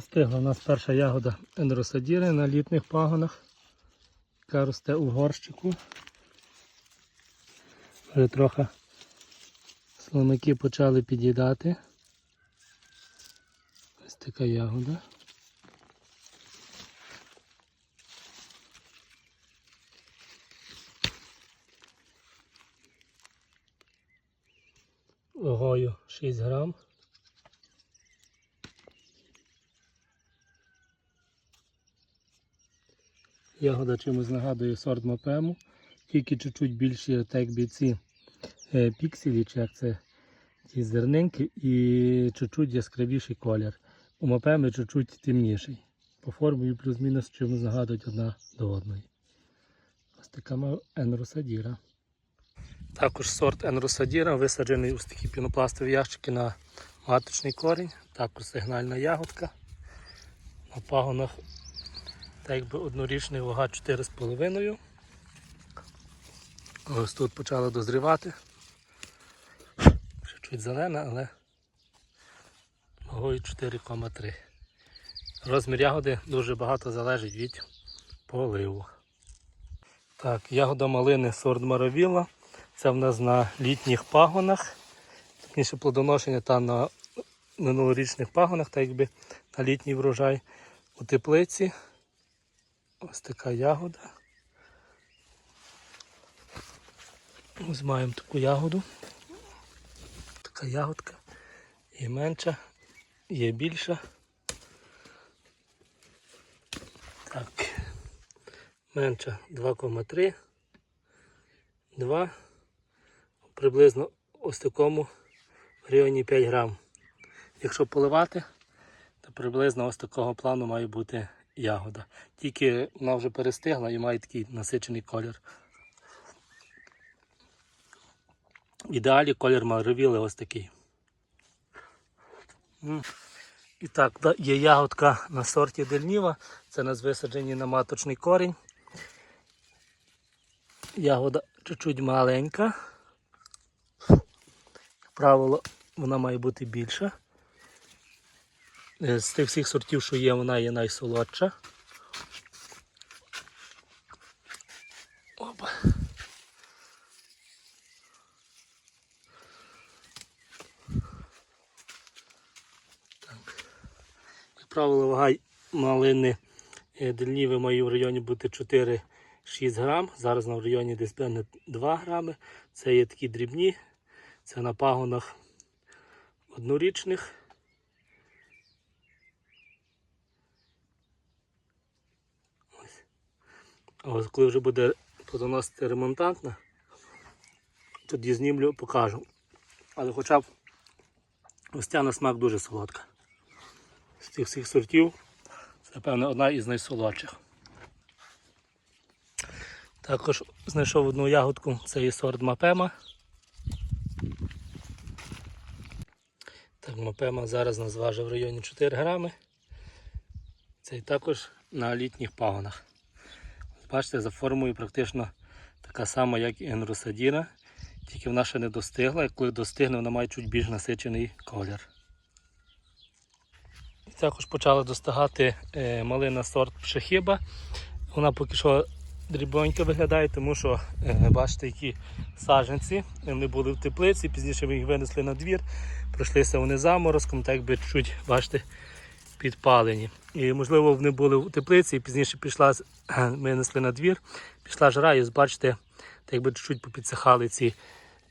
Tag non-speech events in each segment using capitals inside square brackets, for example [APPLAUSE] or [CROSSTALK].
Стигла у нас перша ягода енросадіри на літніх пагонах, яка росте у горщику. Вже трохи слоники почали під'їдати. Ось така ягода. Вагою 6 грам. Ягода чимось нагадує сорт мапему, тільки чуть-чуть більші, так якби ці е, пікселі, чи як це ті зернинки, і чуть-чуть яскравіший колір. У мапеми чуть-чуть темніший. По формі плюс-мінус чимось нагадують одна до одної. Ось така енросадіра. Також сорт енросадіра висаджений ось такі пінопластові ящики на маточний корінь, також сигнальна ягодка. На пагонах так якби однорічний вага 4,5. Ось тут почало дозрівати. Ще чуть зелена, але вагою 4,3. Розмір ягоди дуже багато залежить від поливу. Так, ягода малини сорт Маравіла. Це в нас на літніх пагонах. Точніше плодоношення та на минулорічних пагонах, так якби на літній врожай у теплиці. Ось така ягода. Ось маємо таку ягоду. Така ягодка. Є менша, є більша. Так. Менша 2,3. 2. Приблизно ось такому районі 5 грам. Якщо поливати, то приблизно ось такого плану має бути ягода. Тільки вона вже перестигла і має такий насичений колір. В ідеалі колір маревіли ось такий. І так, є ягодка на сорті Дельніва. Це у нас висаджені на маточний корінь. Ягода чуть-чуть маленька. Правило, вона має бути більша. Е, З тих всіх сортів, що є, вона є найсолодша. Опа. Так. Як правило, вага малини е, дельніви має в районі бути 4-6 грам. Зараз на в районі десь певне 2 грами. Це є такі дрібні. Це на пагонах однорічних. Ось коли вже буде плодоносити ремонтантна, тоді знімлю, покажу. Але хоча б ця на смак дуже солодка. З цих всіх сортів це, певно, одна із найсолодших. Також знайшов одну ягодку, це є сорт Мапема. Так, Мапема зараз нас важить в районі 4 грами. Це також на літніх пагонах. Бачите, за формою практично така сама, як і енросадіра, тільки вона ще не достигла, і коли достигне, вона має чуть більш насичений колір. І також почала достигати е, малина сорт пшехіба. Вона поки що дрібонька виглядає, тому що е, бачите, які саджанці. Вони були в теплиці, пізніше ми їх винесли на двір, пройшлися вони заморозком, так би чуть, бачите, підпалені. І можливо вони були в теплиці, і пізніше пішла, [CLEARS THROAT] ми несли на двір, пішла жара, і бачите, так якби чуть попідсихали ці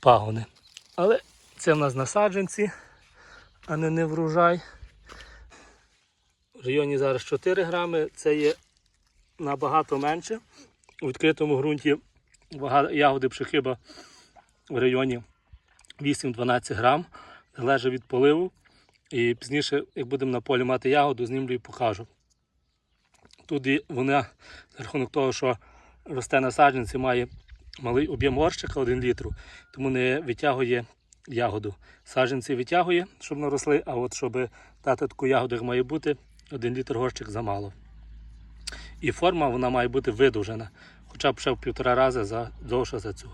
пагони. Але це в нас насадженці, а не, не врожай. В районі зараз 4 грами, це є набагато менше. У відкритому ґрунті ягоди пшехиба в районі 8-12 грам, залежить від поливу. І пізніше, як будемо на полі мати ягоду, знімлю і покажу. Тут вона, за рахунок того, що росте на саджанці, має малий об'єм горщика 1 літру, тому не витягує ягоду. Саджанці витягує, щоб наросли, а от щоб дати таку ягоду, як має бути, 1 літр горщик замало. І форма вона має бути видовжена, хоча б ще в півтора рази за, довше за цю.